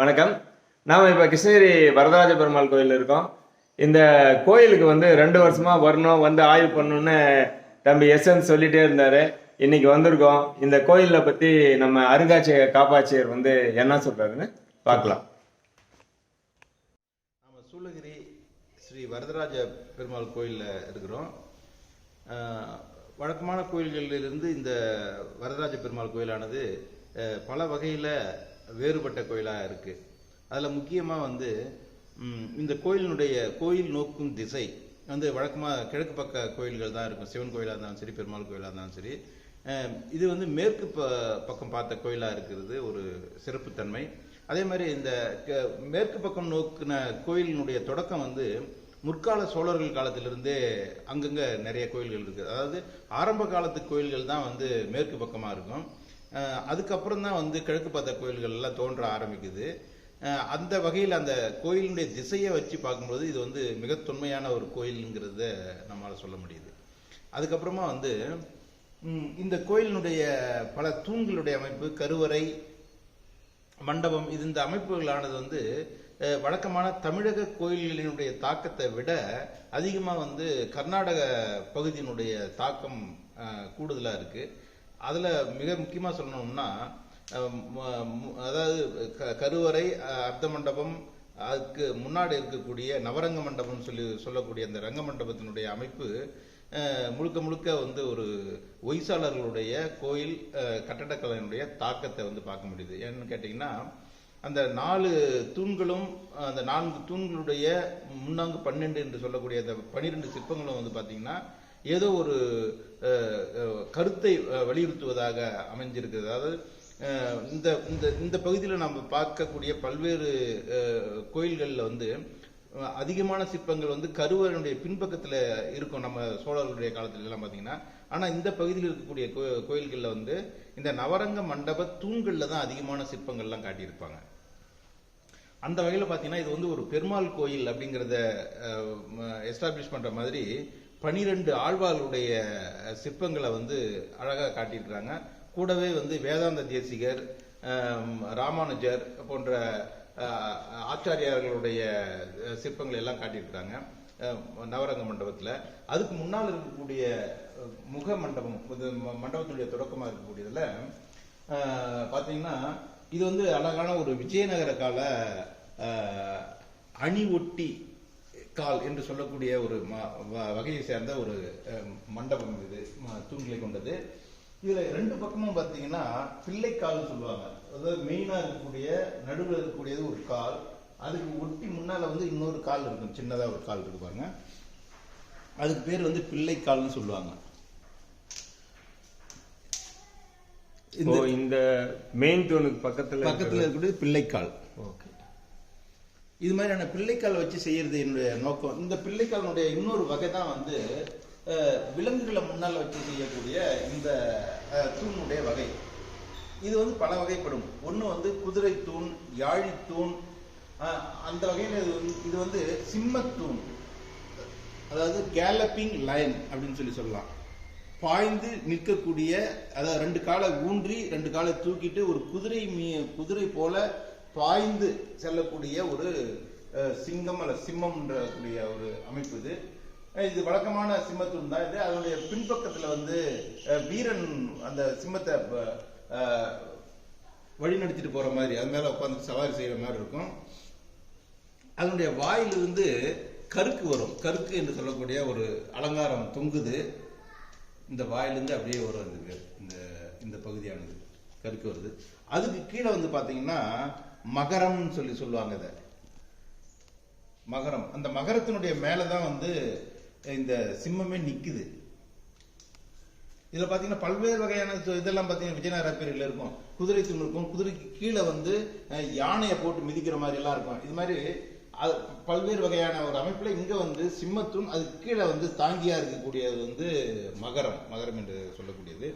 வணக்கம். நாம் இப்போ கிருஷ்ணகிரி வரதராஜ பெருமாள் கோயிலில் இருக்கோம். இந்த கோயிலுக்கு வந்து ரெண்டு வருஷமாக வரணும் வந்து ஆய்வு பண்ணணும்னு தம்பி எஸ்என் சொல்லிகிட்டே இருந்தார். இன்னைக்கு வந்திருக்கோம். இந்த கோயிலை பற்றி நம்ம அருங்காட்சியக காப்பாட்சியர் வந்து என்ன சொல்கிறாருன்னு பார்க்கலாம். நம்ம சூளகிரி ஸ்ரீ வரதராஜ பெருமாள் கோயிலில் இருக்கிறோம். வழக்கமான கோயில்களிலிருந்து இந்த வரதராஜ பெருமாள் கோயிலானது பல வகையில் வேறுபட்ட கோயிலாக இருக்குது அதில் முக்கியமாக வந்து இந்த கோயிலினுடைய கோயில் நோக்கும் திசை வந்து வழக்கமாக கிழக்கு பக்க கோயில்கள் தான் இருக்கும். சிவன் கோயிலாக இருந்தாலும் சரி பெருமாள் கோயிலாக இருந்தாலும் சரி. இது வந்து மேற்கு ப பக்கம் பார்த்த கோயிலாக இருக்கிறது ஒரு சிறப்புத்தன்மை அதே மாதிரி இந்த மேற்கு பக்கம் நோக்கின கோயிலினுடைய தொடக்கம் வந்து முற்கால சோழர்கள் காலத்திலிருந்தே அங்கங்கே நிறைய கோயில்கள் இருக்குது அதாவது ஆரம்ப காலத்து கோயில்கள் தான் வந்து மேற்கு பக்கமாக இருக்கும். அதுக்கப்புறம் தான் வந்து கிழக்கு பார்த்த கோயில்கள் எல்லாம் தோன்ற ஆரம்பிக்குது. அந்த வகையில் அந்த கோயிலினுடைய திசையை வச்சு பார்க்கும்போது இது வந்து மிக தொன்மையான ஒரு கோயிலுங்கிறத நம்மளால் சொல்ல முடியுது. அதுக்கப்புறமா வந்து இந்த கோயிலினுடைய பல தூண்களுடைய அமைப்பு கருவறை மண்டபம் இது இந்த அமைப்புகளானது வந்து வழக்கமான தமிழக கோயில்களினுடைய தாக்கத்தை விட அதிகமாக வந்து கர்நாடக பகுதியினுடைய தாக்கம் கூடுதலாக இருக்குது அதுல மிக முக்கியமா சொல்லணும்னா அதாவது க- கருவறை அர்த்த மண்டபம் அதுக்கு முன்னாடி இருக்கக்கூடிய நவரங்க மண்டபம் சொல்லி சொல்லக்கூடிய அந்த ரங்க மண்டபத்தினுடைய அமைப்பு முழுக்க முழுக்க வந்து ஒரு ஒய்சாளர்களுடைய கோயில் கட்டடக்கலையினுடைய தாக்கத்தை வந்து பார்க்க முடியுது. ஏன்னு கேட்டிங்கன்னா அந்த நாலு தூண்களும் அந்த நான்கு தூண்களுடைய முன்னாங்கு பன்னெண்டு என்று சொல்லக்கூடிய அந்த பனிரெண்டு சிற்பங்களும் வந்து பார்த்தீங்கன்னா ஏதோ ஒரு கருத்தை வலியுறுத்துவதாக அமைஞ்சிருக்கிறது அதாவது இந்த இந்த இந்த பகுதியில் நம்ம பார்க்கக்கூடிய பல்வேறு கோயில்களில் வந்து அதிகமான சிற்பங்கள் வந்து கருவறையுடைய பின்பக்கத்தில் இருக்கும் நம்ம சோழர்களுடைய காலத்திலலாம் பார்த்தீங்கன்னா ஆனால் இந்த பகுதியில் இருக்கக்கூடிய கோ- வந்து இந்த நவரங்க மண்டப தூண்களில் தான் அதிகமான சிற்பங்கள்லாம் காட்டியிருப்பாங்க. அந்த வகையில் பார்த்தீங்கன்னா இது வந்து ஒரு பெருமாள் கோயில் அப்படிங்கிறத எஸ்டாப்ளிஷ் பண்ணுற மாதிரி பனிரெண்டு ஆழ்வார்களுடைய சிற்பங்களை வந்து அழகாக காட்டியிருக்கிறாங்க. கூடவே வந்து வேதாந்த தேசிகர் ராமானுஜர் போன்ற ஆச்சாரியார்களுடைய சிற்பங்கள் சிற்பங்களை எல்லாம் காட்டியிருக்கிறாங்க. நவரங்க மண்டபத்தில். அதுக்கு முன்னால் இருக்கக்கூடிய முக மண்டபம் இது மண்டபத்தினுடைய தொடக்கமாக இருக்கக்கூடியதில் பார்த்தீங்கன்னா இது வந்து அழகான ஒரு விஜயநகர கால அணி ஒட்டி கால் என்று சொல்லக்கூடிய ஒரு வகையை சேர்ந்த ஒரு மண்டபம் இது தூண்களை கொண்டது. இதுல ரெண்டு பக்கமும் பாத்தீங்கன்னா பிள்ளைக்கால்னு சொல்லுவாங்க. அதாவது மெயினா இருக்கக்கூடிய நடுவில் இருக்கக்கூடியது ஒரு கால். அதுக்கு ஒட்டி முன்னால வந்து இன்னொரு கால் இருக்கும். சின்னதா ஒரு கால் இருக்கு பாருங்க. அதுக்கு பேர் வந்து பிள்ளைக்கால்னு சொல்லுவாங்க. இந்த மெயின் தூணுக்கு பக்கத்துல பக்கத்துல இருக்கக்கூடியது பிள்ளைக்கால் இது மாதிரியான பிள்ளைக்கால் வச்சு செய்யறது என்னுடைய நோக்கம். இந்த பிள்ளைக்காலனுடைய இன்னொரு வகை தான் வந்து விலங்குகளை முன்னால் வச்சு செய்யக்கூடிய இந்த தூணுடைய வகை. இது வந்து பல வகைப்படும். ஒன்று வந்து குதிரை தூண் யாழி தூண் அந்த வகையில் இது வந்து- இது வந்து சிம்மத்தூண் அதாவது கேலப்பிங் லைன் அப்படின்னு சொல்லி சொல்லலாம். பாய்ந்து நிற்கக்கூடிய அதாவது ரெண்டு காலை ஊன்றி ரெண்டு காலை தூக்கிட்டு ஒரு குதிரை மீ குதிரை போல பாய்ந்து செல்லக்கூடிய ஒரு சிங்கம் அல்ல சிம்மம்ன்ற கூடிய ஒரு அமைப்பு இது. இது வழக்கமான சிம்மத்துடன் தான் இது. அதனுடைய பின்பக்கத்துல வந்து வீரன் அந்த சிம்மத்தை வழி நடத்திட்டு வழிநடத்திட்டு போற மாதிரி அது மேல உட்காந்து சவாரி செய்யற மாதிரி இருக்கும். அதனுடைய வாயிலிருந்து கருக்கு வரும். கருக்கு என்று சொல்லக்கூடிய ஒரு அலங்காரம் தொங்குது. இந்த வாயிலிருந்து அப்படியே வரும் இந்த இந்த இந்த பகுதியானது கருக்கு வருது. அதுக்கு கீழே வந்து பாத்தீங்கன்னா மகரம்னு சொல்லி சொல்லுவாங்க இதை. மகரம். அந்த மகரத்தினுடைய மேலதான் வந்து இந்த சிம்மமே நிக்குது. இதுல பாத்தீங்கன்னா பல்வேறு வகையான இதெல்லாம் பாத்தீங்கன்னா விஜயநகர பேரில் இருக்கும். குதிரை தூண் இருக்கும். குதிரைக்கு கீழே வந்து யானையை போட்டு மிதிக்கிற மாதிரி எல்லாம் இருக்கும். இது மாதிரி அது- பல்வேறு வகையான ஒரு அமைப்புல இங்க வந்து சிம்மத்தூண் அதுக்கு கீழே வந்து தாங்கியா இருக்கக்கூடியது வந்து மகரம். மகரம் என்று சொல்லக்கூடியது.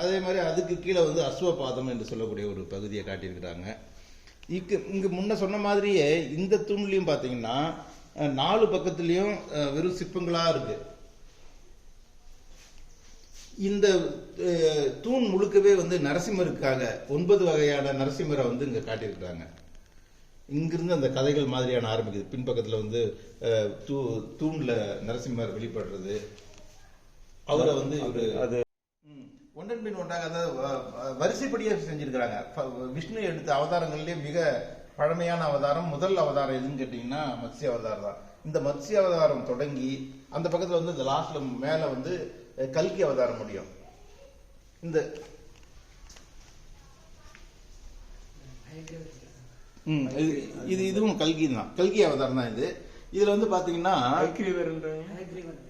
அதே மாதிரி அதுக்கு கீழே வந்து அஸ்வபாதம் என்று சொல்லக்கூடிய ஒரு பகுதியை காட்டியிருக்கிறாங்க. இக்கு இங்கே முன்ன சொன்ன மாதிரியே இந்த தூண்லையும் பார்த்தீங்கன்னா நாலு பக்கத்துலேயும் வெறும் சிற்பங்களாக இருக்கு. இந்த தூண் முழுக்கவே வந்து நரசிம்மருக்காக ஒன்பது வகையான நரசிம்மரை வந்து இங்கே காட்டியிருக்கிறாங்க. இங்கிருந்து அந்த கதைகள் மாதிரியான ஆரம்பிக்குது. பின்பக்கத்தில் வந்து தூ தூணில் நரசிம்மர் வெளிப்படுறது. அவரை வந்து ஒரு அது ஒன்றன் பின் ஒன்றாக அதாவது வ- வ- வரிசைப்படியே செஞ்சிருக்கிறாங்க. விஷ்ணு எடுத்த அவதாரங்களிலே மிக பழமையான அவதாரம் முதல் அவதாரம் எதுன்னு கேட்டீங்கன்னா மத்ஸ்ய அவதாரம் தான். இந்த மத்ஸ்ய அவதாரம் தொடங்கி அந்த பக்கத்துல வந்து இந்த லாஸ்ட்ல மேல வந்து கல்கி அவதாரம் முடியும். இந்த ம், இது- இது இதுவும் கல்கி தான். கல்கி அவதாரம் தான் இது. இதுல வந்து பாத்தீங்கன்னா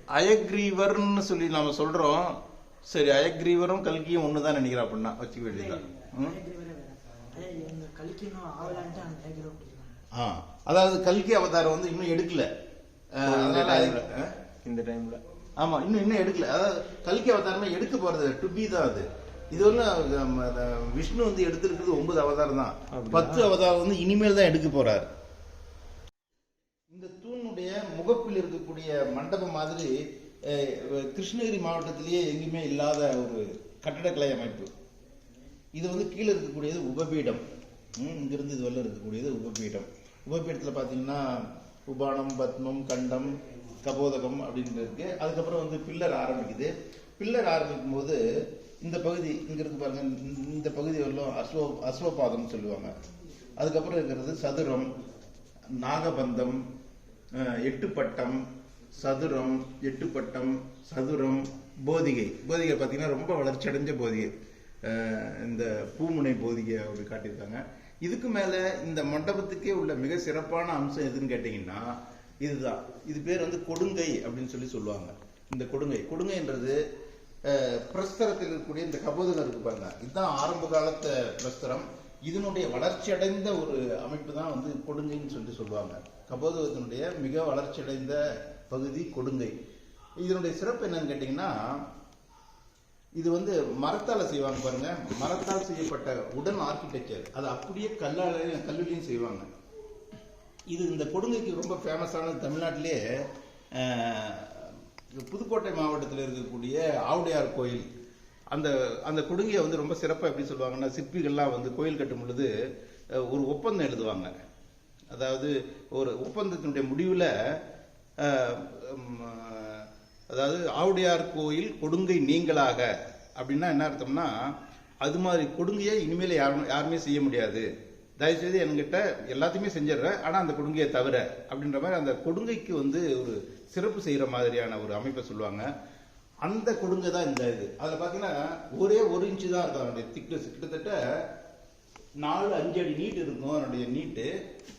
அயக்ரீவர்னு சொல்லி நாம சொல்றோம். சரி அயக்ரீவரும் கல்கியும் ஒண்ணுதான் நினைக்கிறேன் அப்படின்னா வச்சுக்க விட்டுருக்காங்க ஆ அதாவது கல்கி அவதாரம் வந்து இன்னும் எடுக்கல. அதனால? இந்த டைம்ல ஆமா இன்னும் இன்னும் எடுக்கல. அதாவது கல்கி அவதாரமே எடுக்க போறது டு பி தான் அது. இது அஹ், விஷ்ணு வந்து எடுத்திருக்கிறது ஒன்பது அவதாரம் தான்? பத்து அவதாரம் வந்து இனிமேல் தான் எடுக்க போறாரு. இந்த தூணுடைய முகப்பில் இருக்கக்கூடிய மண்டபம் மாதிரி கிருஷ்ணகிரி மாவட்டத்திலேயே எங்கேயுமே இல்லாத ஒரு கட்டடக்கலை அமைப்பு. இது வந்து கீழே இருக்கக்கூடியது உபபீடம். ம், இங்கிருந்து இது வரல இருக்கக்கூடியது உபபீடம். உபபீடத்தில் பார்த்தீங்கன்னா உபானம் பத்மம் கண்டம் கபோதகம் அப்படின்னு இருக்கு. அதுக்கப்புறம் வந்து பில்லர் ஆரம்பிக்குது. பில்லர் ஆரம்பிக்கும் போது இந்த பகுதி இங்க இருக்கு பாருங்க இந்த- பகுதி வரலும் அஸ்வ அஸ்வபாதம் சொல்லுவாங்க. அதுக்கப்புறம் இருக்கிறது சதுரம் நாகபந்தம் எட்டுப்பட்டம் சதுரம் எட்டுப்பட்டம் சதுரம் போதிகை. போதிகை பார்த்தீங்கன்னா ரொம்ப வளர்ச்சி அடைஞ்ச போதிகை. இந்த பூமுனை போதிகை அப்படி காட்டியிருக்காங்க. இதுக்கு மேலே இந்த மண்டபத்துக்கே உள்ள மிக சிறப்பான அம்சம் எதுன்னு கேட்டிங்கன்னா இதுதான். இது பேர் வந்து கொடுங்கை அப்படின்னு சொல்லி சொல்லுவாங்க. இந்த கொடுங்கை. கொடுங்கைன்றது பிரஸ்தரத்தில் இருக்கக்கூடிய இந்த கபோதகம் இருக்கு பாருங்க. இதுதான் ஆரம்ப காலத்த பிரஸ்தரம். இதனுடைய வளர்ச்சி அடைந்த ஒரு அமைப்பு தான் வந்து கொடுங்கைன்னு சொல்லி சொல்லுவாங்க. கபோதகத்தினுடைய மிக வளர்ச்சி அடைந்த பகுதி கொடுங்கை. இதனுடைய சிறப்பு என்னன்னு கேட்டீங்கன்னா இது வந்து மரத்தால செய்வாங்க பாருங்க. மரத்தால் செய்யப்பட்ட உடன் ஆர்கிடெக்சர் அது அப்படியே கல்லால கல்லுலையும் செய்வாங்க. இது இந்த கொடுங்கைக்கு ரொம்ப ஃபேமஸான தமிழ்நாட்டிலே புதுக்கோட்டை மாவட்டத்தில் இருக்கக்கூடிய ஆவுடையார் கோயில். அந்த அந்த கொடுங்கையை வந்து ரொம்ப சிறப்பாக எப்படி சொல்லுவாங்கன்னா சிற்பிகள்லாம் வந்து கோயில் கட்டும் பொழுது ஒரு ஒப்பந்தம் எழுதுவாங்க. அதாவது ஒரு ஒப்பந்தத்தினுடைய முடிவில் அதாவது ஆவுடையார் கோயில் கொடுங்கை நீங்களாக அப்படின்னா என்ன அர்த்தம்னா அது மாதிரி கொடுங்கையை இனிமேல் யாரும் யாருமே செய்ய முடியாது. தயவுசெய்து என்கிட்ட எல்லாத்தையுமே செஞ்சிடுறேன் ஆனால் அந்த கொடுங்கையை தவிர அப்படின்ற மாதிரி அந்த கொடுங்கைக்கு வந்து ஒரு சிறப்பு செய்கிற மாதிரியான ஒரு அமைப்பை சொல்லுவாங்க. அந்த கொடுங்கை தான் இந்த இது. அதில் பார்த்தீங்கன்னா ஒரே ஒரு இன்ச்சு தான் இருக்கும். அதனுடைய திக்னஸ் கிட்டத்தட்ட நாலு அஞ்சு அடி நீட் இருக்கும் அதனுடைய நீட்டு.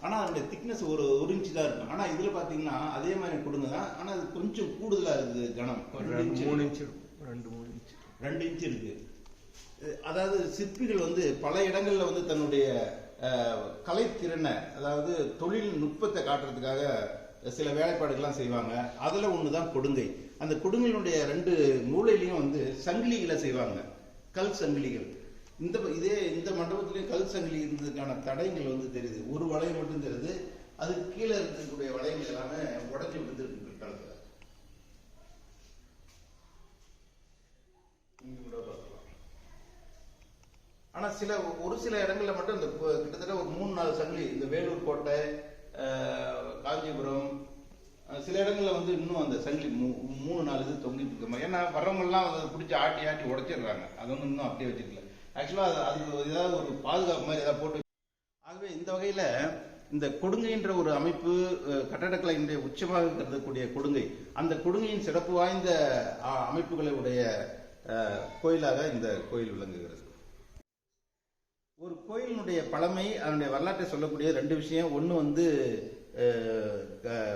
ஆனால் அதனுடைய திக்னஸ் ஒரு ஒரு இன்ச்சு தான் இருக்கும். ஆனால் இதில் பார்த்தீங்கன்னா அதே மாதிரி கொடுங்க. தான் ஆனால் அது கொஞ்சம் கூடுதலாக இருக்குது இன்ச்சு மூணு இன்ச்சு ரெண்டு மூணு இன்ச்சு ரெண்டு இன்ச் இருக்கு. அதாவது சிற்பிகள் வந்து பல இடங்கள்ல வந்து தன்னுடைய கலைத்திறனை அதாவது தொழில் நுட்பத்தை காட்டுறதுக்காக சில வேலைப்பாடுகள்லாம் செய்வாங்க. அதுல ஒண்ணுதான் கொடுங்கை. அந்த கொடுங்கையினுடைய ரெண்டு மூலையிலையும் வந்து சங்கிலிகளை செய்வாங்க. கல் சங்கிலிகள். இந்த இதே இந்த மண்டபத்திலேயே கல் சங்கிலி இருந்ததுக்கான தடயங்கள் வந்து தெரியுது. ஒரு வளையம் மட்டும் தெரியுது. அதுக்கு கீழே இருக்கக்கூடிய வளையங்கள் எல்லாமே உடஞ்சி விழுந்திருக்கு பிற்காலத்துல ஆனா சில ஒரு சில இடங்கள்ல மட்டும் இந்த கிட்டத்தட்ட ஒரு மூணு நாலு சங்கிலி இந்த வேலூர் கோட்டை காஞ்சிபுரம் சில இடங்கள்ல வந்து இன்னும் அந்த சங்கிலி மூ- மூணு நாலு இது தொங்கிட்டு இருக்க மாதிரி. ஏன்னா வரவங்கெல்லாம் அதை பிடிச்சி ஆட்டி ஆட்டி உடைச்சிடுறாங்க. அது ஒன்றும் இன்னும் அப்படியே வச்சிருக்கல ஆக்சுவலாக அது அதுக்கு ஏதாவது ஒரு பாதுகாப்பு மாதிரி ஏதாவது போட்டு ஆகவே இந்த வகையில் இந்த கொடுங்கைன்ற ஒரு அமைப்பு கட்டடக்கலை உச்சமாக கருதக்கூடிய கொடுங்கை அந்த கொடுங்கையின் சிறப்பு வாய்ந்த அமைப்புகளுடைய அமைப்புகளை உடைய கோயிலாக இந்த கோயில் விளங்குகிறது. ஒரு கோயிலினுடைய பழமை அதனுடைய வரலாற்றை சொல்லக்கூடிய ரெண்டு விஷயம். ஒன்று வந்து க-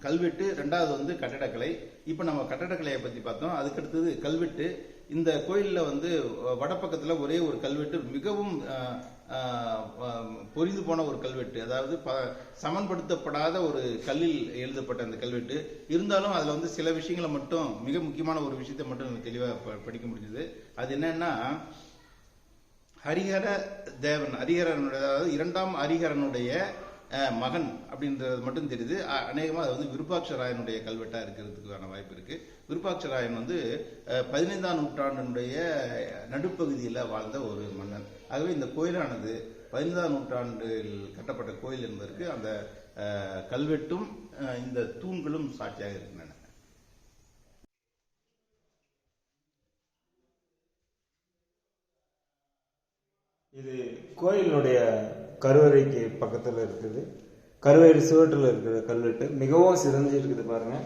கல்வெட்டு. ரெண்டாவது வந்து கட்டடக்கலை. இப்போ நம்ம கட்டடக்கலையை பற்றி பார்த்தோம். அதுக்கடுத்தது கல்வெட்டு. இந்த கோயிலில் வந்து வடப்பக்கத்தில் ஒரே ஒரு கல்வெட்டு மிகவும் பொரிந்து போன ஒரு கல்வெட்டு. அதாவது ப சமன்படுத்தப்படாத ஒரு கல்லில் எழுதப்பட்ட அந்த கல்வெட்டு. இருந்தாலும் அதில் வந்து சில விஷயங்களை மட்டும் மிக முக்கியமான ஒரு விஷயத்தை மட்டும் எனக்கு தெளிவாக படிக்க முடிஞ்சது. அது என்னன்னா ஹரிஹர தேவன் ஹரிஹரனுடைய அதாவது இரண்டாம் ஹரிஹரனுடைய மகன் அப்படின்றது மட்டும் தெரியுது. அநேகமாக அது வந்து விருப்பாட்ச கல்வெட்டாக இருக்கிறதுக்கான வாய்ப்பு இருக்குது விருப்பாட்சராயன் வந்து பதினைந்தாம் நூற்றாண்டினுடைய நடுப்பகுதியில் வாழ்ந்த ஒரு மன்னன். ஆகவே இந்த கோயிலானது பதினைந்தாம் நூற்றாண்டில் கட்டப்பட்ட கோயில் என்பதற்கு அந்த கல்வெட்டும் இந்த தூண்களும் சாட்சியாக இருக்கின்றன. இது கோயிலினுடைய கருவறைக்கு பக்கத்தில் இருக்குது. கருவறை சுவற்றில் இருக்கிற கல்வெட்டு மிகவும் சிறந்து இருக்குது பாருங்கள்